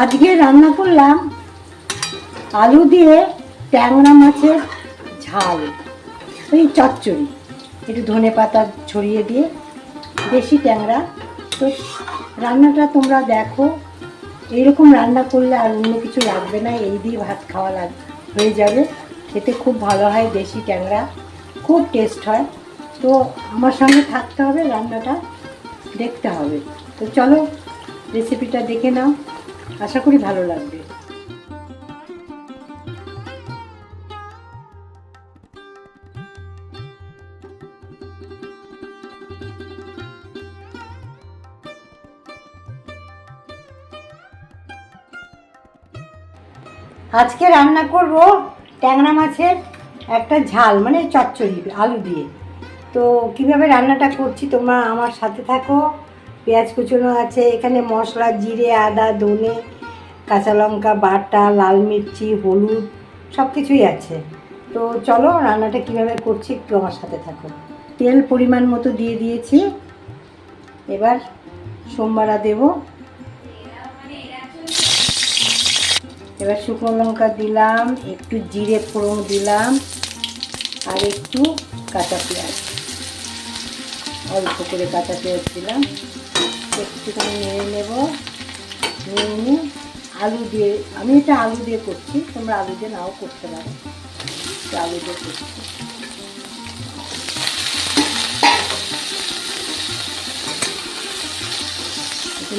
আজকে রান্না করলাম আলু দিয়ে ট্যাংরা মাছের ঝাল ওই চচ্চড়ি। একটু ধনে পাতা ছড়িয়ে দিয়ে দেশি ট্যাংরা। তো রান্নাটা তোমরা দেখো এইরকম রান্না করলে আর অন্য কিছু লাগবে না, এই দিয়ে ভাত খাওয়া লাগ, হয়ে যাবে। খেতে খুব ভালো হয় দেশি ট্যাংরা, খুব টেস্ট হয়। তো আমার সঙ্গে থাকতে হবে, রান্নাটা দেখতে হবে। তো চলো রেসিপিটা দেখে নাও। আশা করি ভালো লাগবে। আজকে রান্না করব ট্যাংরা মাছের একটা ঝাল মানে চচ্চড়ি, আলু দিয়ে। তো কীভাবে রান্নাটা করছি তোমরা আমার সাথে থাকো। পেঁয়াজ কুচনো আছে, এখানে মশলা, জিরে, আদা, ধনে কাঁচা লঙ্কা, বাটা, লাল মির্চি, হলুদ সব কিছুই আছে। তো চলো রান্নাটা কীভাবে করছি একটু আমার সাথে থাকো। তেল পরিমাণ মতো দিয়ে দিয়েছি। এবার সোমবারা দেবো। এবার শুকনো লঙ্কা দিলাম, একটু জিরে ফোড়ন দিলাম, আর একটু কাঁচা পেঁয়াজ। অল্প করে কাঁচা পেঁয়াজ দিলাম। একটুখানি নেড়ে নেব। নিয়ে নিয়ে আলু দিয়ে, আমি এটা আলু দিয়ে করছি, তোমরা আলু দিয়ে নাও করতে পারো। আলু দিয়ে করছি।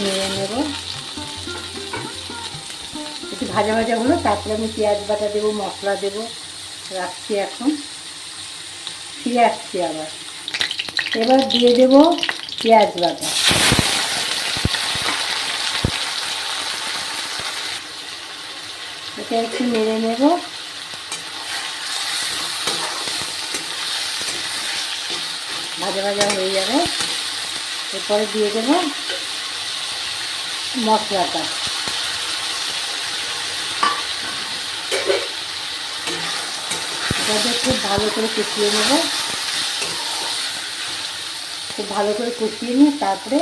নেড়ে নেব। একটু ভাজা ভাজা হলো, তারপরে আমি পেঁয়াজ বাটা দেবো, মশলা দেবো, রাখছি এখন। ফিরে আসছি আবার। এবার দিয়ে দেবো পেঁয়াজ বাটা। এটা একটু নেড়ে নেব। ভাজা ভাজা হয়ে যাবে। এরপরে দিয়ে দেবো মশলাটা। এটাকে খুব ভালো করে কষিয়ে নেব। খুব ভালো করে কষিয়ে নিয়ে তারপরে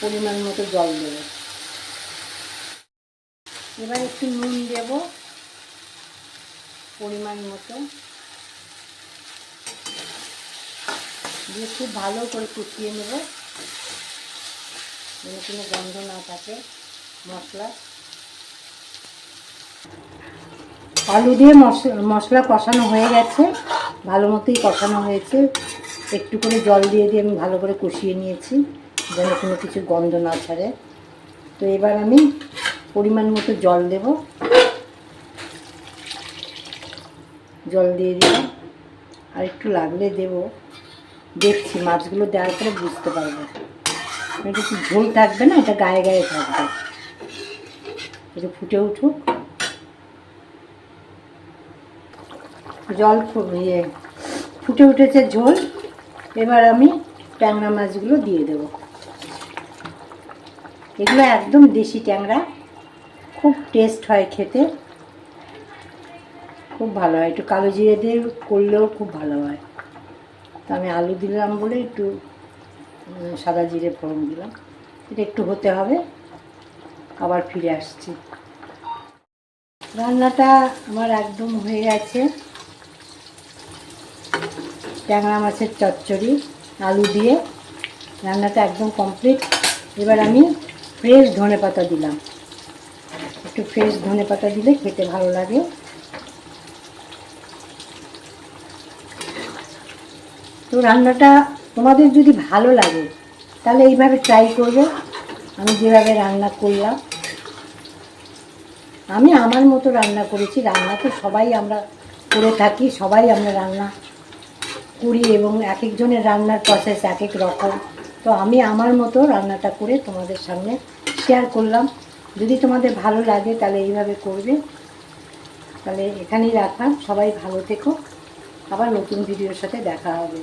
পরিমাণ মতো জল দেব। এবার একটু নুন দেব পরিমাণ মতো। দিয়ে খুব ভালো করে কষিয়ে নেব। যেন কোনো গন্ধ না থাকে মশলা। আলু দিয়ে মশলা কষানো হয়ে গেছে। ভালো মতোই কষানো হয়েছে। একটু করে জল দিয়ে দিয়ে আমি ভালো করে কষিয়ে নিয়েছি, যেন কোনো কিছু গন্ধ না ছাড়ে। তো এবার আমি পরিমাণ মতো জল দেব। জল দিয়ে দিলাম। আর একটু লাগলে দেব। দেখছি, মাছগুলো দেওয়ার পরে বুঝতে পারব। এটা কি ঝোল থাকবে না? এটা গায়ে গায়ে থাকবে। একটু ফুটে উঠুক। জল ইয়ে ফুটে উঠেছে ঝোল। এবার আমি ট্যাংরা মাছগুলো দিয়ে দেব। এগুলো একদম দেশি ট্যাংরা। খুব টেস্ট হয় খেতে। খুব ভালো হয়। একটু কালো জিরে দিয়ে করলেও খুব ভালো হয়। তো আমি আলু দিলাম বলে একটু সাদা জিরে ফোড়ন দিলাম। এটা একটু হতে হবে। আবার ফিরে আসছি। রান্নাটা আমার একদম হয়ে গেছে। ট্যাংরা মাছের চচ্চড়ি, আলু দিয়ে। রান্নাটা একদম কমপ্লিট এবার আমি ফ্রেশ ধনে পাতা দিলাম। একটু ফ্রেশ ধনে পাতা দিলে খেতে ভালো লাগে। তো রান্নাটা তোমাদের যদি ভালো লাগে, তাহলে এইভাবে ট্রাই করবে। আমি যেভাবে রান্না করলাম। আমি আমার মতো রান্না করেছি। রান্না তো সবাই আমরা করে থাকি, সবাই আমরা রান্না করি এবং এক একজনের রান্নার প্রসেস এক এক রকম। তো আমি আমার মতো রান্নাটা করে তোমাদের সামনে শেয়ার করলাম। যদি তোমাদের ভালো লাগে তাহলে এইভাবে করবে। তাহলে এখানেই রাখলাম। সবাই ভালো থেকো। আবার নতুন ভিডিওর সাথে দেখা হবে।